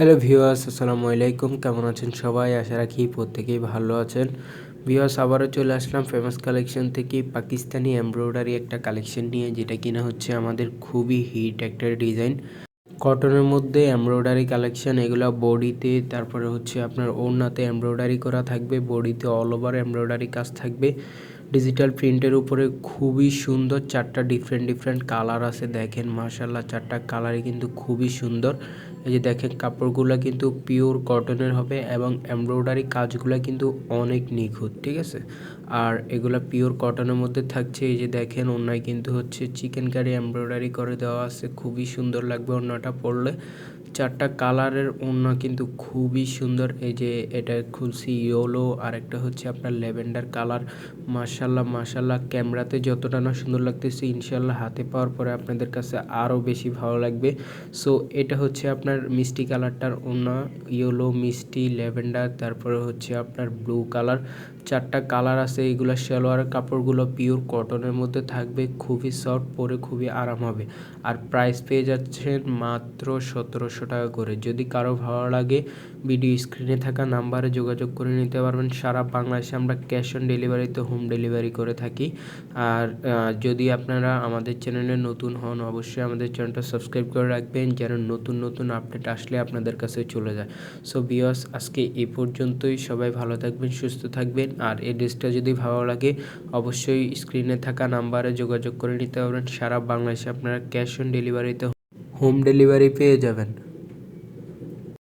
Hello viewers আসসালামু আলাইকুম। কেমন আছেন সবাই? আশা রাখি প্রত্যেকেই ভালো আছেন। ভিউয়ার্স আবারও চলে আসলাম ফেমাস কালেকশন থেকে পাকিস্তানি এমব্রয়ডারি একটা কালেকশন নিয়ে, যেটা কিনা হচ্ছে আমাদের খুবই হিট একটা ডিজাইন কটনের মধ্যে এমব্রয়ডারি কালেকশন এগুলো বডিতে তারপরে হচ্ছে আপনার ওড়নাতে এমব্রয়ডারি করা থাকবে বডিতে অল ওভার এমব্রয়ডারি কাজ থাকবে। ডিজিটাল প্রিন্টের উপরে খুবই সুন্দর চারটা ডিফারেন্ট ডিফারেন্ট কালার আছে। দেখেন মাশাল্লাহ চারটা কালারই কিন্তু খুবই সুন্দর। এই যে দেখেন, কাপড়গুলো কিন্তু পিওর কটনের হবে এবং এমব্রয়ডারি কাজগুলো কিন্তু অনেক নিখুঁত, ঠিক আছে? আর এগুলো পিওর কটনের মধ্যে থাকছে। এই যে দেখেন অন্যায় কিন্তু হচ্ছে চিকেন কারি এমব্রয়ডারি করে দেওয়া আছে। খুবই সুন্দর লাগবে অন্যটা পরলে। চারটা কালারের ওড়না কিন্তু খুবই সুন্দর। এই যে এটা খুলছি ইয়োলো আর একটা হচ্ছে আপনার ল্যাভেন্ডার কালার। মাশাল্লাহ মাশাল্লাহ ক্যামেরাতে যতটা না সুন্দর লাগতেছে ইনশাল্লাহ হাতে পাওয়ার পরে আপনাদের কাছে আরও বেশি ভালো লাগবে। সো, এটা হচ্ছে আপনার মিষ্টি কালারটার ওড়না, ইয়েলো, মিষ্টি, ল্যাভেন্ডার, তারপরে হচ্ছে আপনার ব্লু কালার। চারটা কালার আছে এইগুলো সালোয়ার কাপড়গুলো পিওর কটনের মধ্যে থাকবে, খুবই সফট পরে খুবই আরাম হবে। আর প্রাইস পেয়ে যাচ্ছেন মাত্র সতেরোশো টাকা করে। যদি কারও ভালো লাগে ভিডিও স্ক্রিনে থাকা নাম্বারে যোগাযোগ করে নিতে পারবেন। সারা বাংলাদেশে আমরা ক্যাশ অন ডেলিভারিতে হোম ডেলিভারি করে থাকি। আর যদি আপনারা আমাদের চ্যানেলে নতুন হন, অবশ্যই আমাদের চ্যানেলটা সাবস্ক্রাইব করে রাখবেন। যেন নতুন নতুন আপডেট আসলে আপনাদের কাছে চলে যায়। সো বিয়স আজকে এই পর্যন্তই। সবাই ভালো থাকবেন, সুস্থ থাকবেন। আর এই ড্রেসটা যদি ভালো লাগে, অবশ্যই স্ক্রিনে থাকা নাম্বারে যোগাযোগ করে নিতে পারবেন। সারা বাংলাদেশে আপনারা ক্যাশ অন ডেলিভারিতে হোম ডেলিভারি পেয়ে যাবেন।